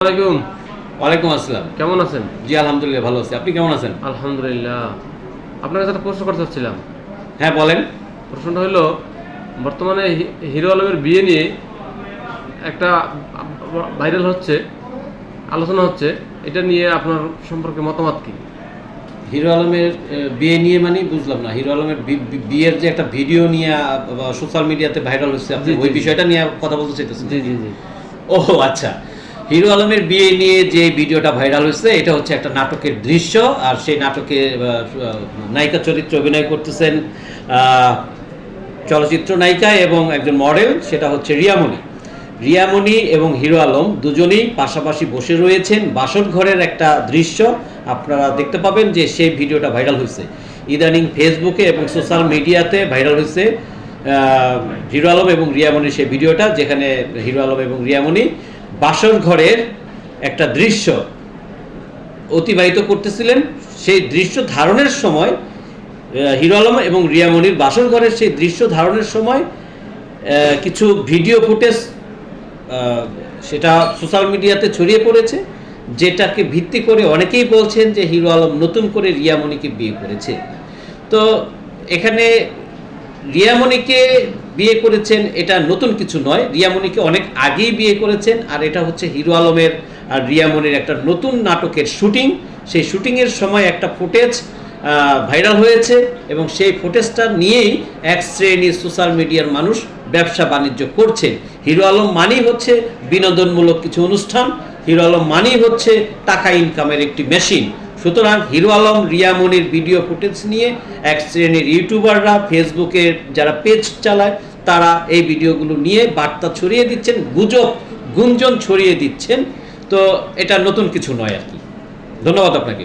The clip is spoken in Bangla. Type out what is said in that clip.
আলাইকুম। ওয়ালাইকুম আসসালাম। কেমন আছেন? জি আলহামদুলিল্লাহ ভালো আছি। আপনি কেমন আছেন? আলহামদুলিল্লাহ। আপনার কাছে একটা প্রশ্ন করতে চাচ্ছিলাম। হ্যাঁ বলেন। প্রশ্নটা হলো বর্তমানে হিরো আলমের বিয়ে নিয়ে একটা ভাইরাল হচ্ছে আলোচনা হচ্ছে এটা নিয়ে আপনার সম্পর্কে মতামত কি? হিরো আলমের বিয়ে নিয়ে মানে বুঝলাম না। হিরো আলমের বিয়ের যে একটা ভিডিও নিয়ে সোশ্যাল মিডিয়াতে ভাইরাল হচ্ছে আপনি ওই বিষয়টা নিয়ে কথা বলতে চাইতেছেন জি জি জি। ও আচ্ছা। হিরো আলমের বিয়ে নিয়ে যে ভিডিওটা ভাইরাল হয়েছে, এটা হচ্ছে একটা নাটকের দৃশ্য, আর সেই নাটকে নায়িকা চরিত্রে অভিনয় করতেছেন চলচ্চিত্র নায়িকা এবং একজন মডেল, সেটা হচ্ছে রিয়ামণি। রিয়ামণি এবং হিরো আলম দুজনেই পাশাপাশি বসে রয়েছেন বাসন ঘরের একটা দৃশ্য। আপনারা দেখতে পাবেন যে সেই ভিডিওটা ভাইরাল হয়েছে। ইদানিং ফেসবুকে এবং সোশ্যাল মিডিয়াতে ভাইরাল হয়েছে হিরো আলম এবং রিয়ামণির সেই ভিডিওটা, যেখানে হিরো আলম এবং রিয়ামণি বাসন ঘরের একটা দৃশ্য অতিবাহিত করতেছিলেন। সেই দৃশ্য ধারণের সময় হিরো আলম এবং রিয়ামণির বাসন ঘরের সেই দৃশ্য ধারণের সময় কিছু ভিডিও ফুটেজ সেটা সোশ্যাল মিডিয়াতে ছড়িয়ে পড়েছে, যেটাকে ভিত্তি করে অনেকেই বলছেন যে হিরো আলম নতুন করে রিয়ামণিকে বিয়ে করেছে। তো এখানে রিয়ামণিকে বিয়ে করেছেন, এটা নতুন কিছু নয়। রিয়ামণিকে অনেক আগেই বিয়ে করেছেন, আর এটা হচ্ছে হিরো আলমের আর রিয়ামণির একটা নতুন নাটকের শুটিং। সেই শুটিংয়ের সময় একটা ফুটেজ ভাইরাল হয়েছে এবং সেই ফুটেজটা নিয়েই এক শ্রেণির সোশ্যাল মিডিয়ার মানুষ ব্যবসা বাণিজ্য করছে। হিরো আলম মানেই হচ্ছে বিনোদনমূলক কিছু অনুষ্ঠান, হিরো আলম মানেই হচ্ছে টাকা ইনকামের একটি মেশিন। সুতরাং হিরো আলম রিয়ামনির ভিডিও ফুটেজ নিয়ে এক শ্রেণির ইউটিউবাররা ফেসবুকের যারা পেজ চালায়, তারা এই ভিডিওগুলো নিয়ে বার্তা ছড়িয়ে দিচ্ছেন, গুজব, গুঞ্জন ছড়িয়ে দিচ্ছেন। তো এটা নতুন কিছু নয় আর কি। ধন্যবাদ আপনাকে।